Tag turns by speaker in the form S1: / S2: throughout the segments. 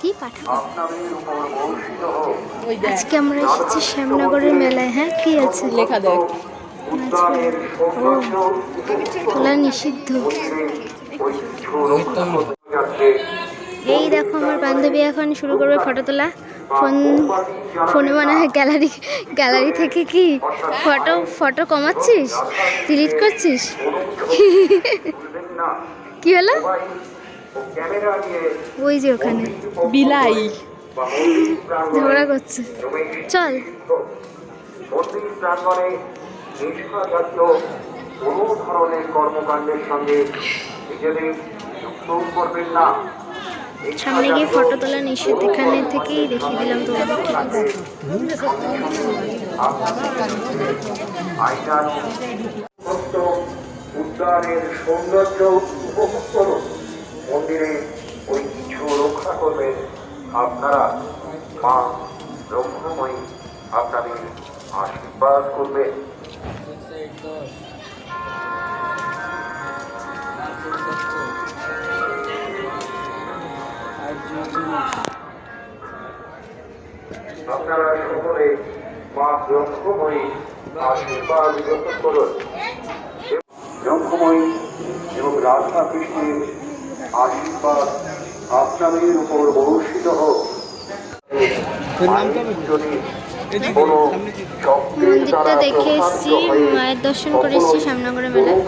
S1: কি পাঠাবো?
S2: আপনাদের উপর বর্ষিত হোক।
S3: ওই দেখ।
S1: আজকে আমরা এসেছি শ্যামনগরের মেলায় হ্যাঁ? কি আছে?
S3: লেখা দেখ।
S1: তোলা নিষিদ্ধ। এই দেখো আমার বান্ধবী এখন শুরু করবে ফটো তোলা। ফোন ফোনে মনে হয় গ্যালারি গ্যালারি থেকে কি ফটো ফটো কমাচ্ছিস? ডিলিট করছিস? কি হলো? ওই যে ওখানে।
S3: বিলাই।
S1: ঝগড়া করছে। চল।
S2: মন্দির প্রাঙ্গণে নেশা জাতীয় কোনো ধরনের কর্মকাণ্ডের সঙ্গে নিজেদের যুক্ত করবেন না
S1: সামনে গিয়ে ফটো তোলা নিষেধ। এখানে থেকেই দেখিয়ে দিলাম তোমাদের
S2: উদ্যানের সৌন্দর্য উপভোগ করুন। মন্দিরে ওই ঐতিহ্য রক্ষা করবেন আপনারা মা ব্রহ্মময়ী আপনাদের আশীর্বাদ করবে। আপনারা সকলে মা ব্রহ্মময়ী আশীর্বাদ গ্রহণ করুন। ব্রহ্মময়ী এবং রাধা কৃষ্ণের আশীর্বাদ আপনাদের উপর বর্ষিত হোক।
S1: মন্দিরটা দেখে এসছি মায়ের দর্শন করে এসছি শ্যামনগরে মেলায়।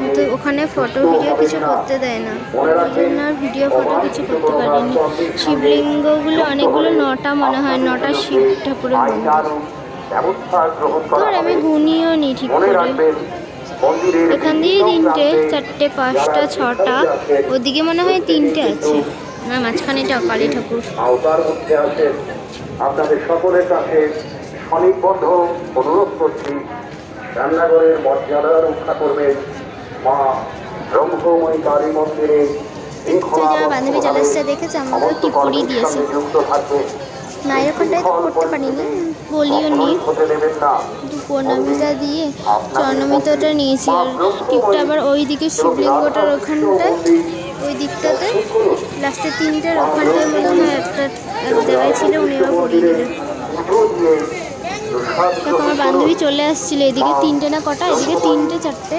S1: কিন্তু ওখানে ফটো ভিডিও কিছু করতে দেয় না। জন্য ভিডিও ফটো কিছু করতে পারিনি। শিবলিঙ্গগুলো অনেকগুলো নটা মনে হয় নটা শিব ঠাকুরের মন্দির। আমি গুনিও নি ঠিক করে। এখান দিয়ে তিনটে চারটে পাঁচটা ছটা ওদিকে মনে হয় তিনটে আছে। না মাঝখানে এটা কালী ঠাকুর।
S2: আপনাদের সকলের কাছে স্বনির্বন্ধ অনুরোধ করছি রান্নাঘরের মর্যাদা রক্ষা করবেন। মা ব্রহ্মময়ী কালী মন্দিরে
S1: আচ্ছা, বান্ধবী চলে এসছে দেখেছে আমাকেও টিপ পরিয়ে দিয়েছে। মায়ের ওখানটায় তো করতে পারিনি। বলিও নি। প্রণামিতা দিয়ে চরণমিতাটা নিয়েছি। আর টিপটা আবার ওই দিকে শিবলিঙ্গটার ওখানটায় ওই দিকটাতে লাস্টে তিনটের ওখানটায় হয় একটা এক জায়গায় ছিল, উনি আবার পড়িয়ে দিলেন। আমার বান্ধবী চলে আসছিল এদিকে তিনটে না কটা? এদিকে তিনটে চারটে।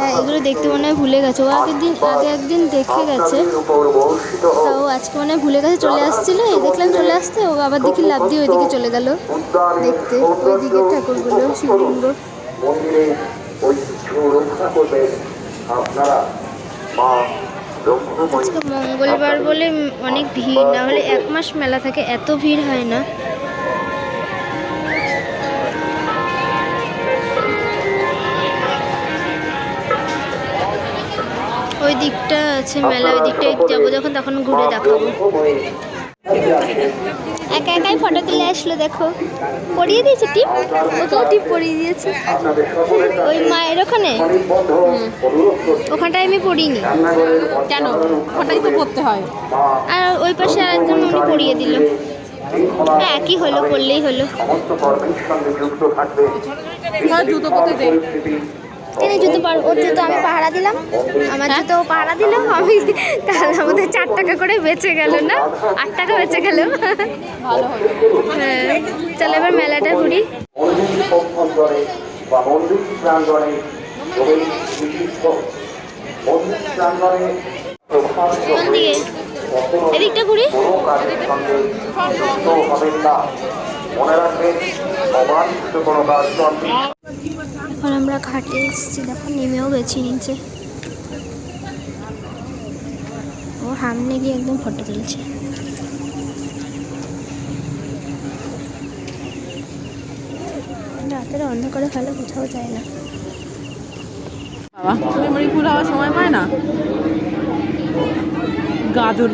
S1: হ্যাঁ এগুলো দেখতে মনে হয় ভুলে গেছে। ও আগের দিন আগে একদিন দেখে গেছে।
S2: হোক
S1: তাও আজকে মনে হয় ভুলে গেছে চলে আসছিল। এই দেখলাম চলে আসতে ও আবার দেখি লাভ দিয়ে ওইদিকে চলে গেল। দেখতে ওইদিকে ঠাকুরগুলো শিবলিঙ্গ। আজকে মঙ্গলবার বলে অনেক ভিড় না হলে এক মাস মেলা থাকে এত ভিড় হয় না। দিকটা আছে মেলা ওই দিকটায় যাব যখন তখন ঘুরে দেখাবো। একা একাই ফটো তুলে আসলো দেখো। পরিয়ে দিয়েছে টিপ? ওকেও টিপ পরিয়ে দিয়েছে। ওই মায়ের ওখানে? ওখানটায় আমি পড়িনি।
S3: কেন? ওটাই তো করতে হয়।
S1: আর ওই পাশে আরেকজন উনি পড়িয়ে দিল। হ্যাঁ একই হলো করলেই হলো।
S3: জুতো পরতে দে।
S1: তিনি জুতো পার। ওর জুতো আমি পাহারা দিলাম। আমার জুতো পাহারা দিল। আমি তাহলে আমাদের চার টাকা করে বেঁচে গেল না? আট টাকা বেঁচে গেল।
S3: ভালো
S1: হ্যাঁ চলো এবার মেলাটা ঘুরি। এদিকটা ঘুরি।
S2: মনে রাখবেন অবাঞ্ছিত কোনো কাজ
S1: এখন আমরা ঘাটে এসেছি, দেখো, নেমেও গেছি নিচে। ও সামনে গিয়ে একদম ফটো তুলছে। রাতের অন্ধকারে ফেলে কোথাও যায় না।
S3: হওয়ার সময় পায় না? গাজর।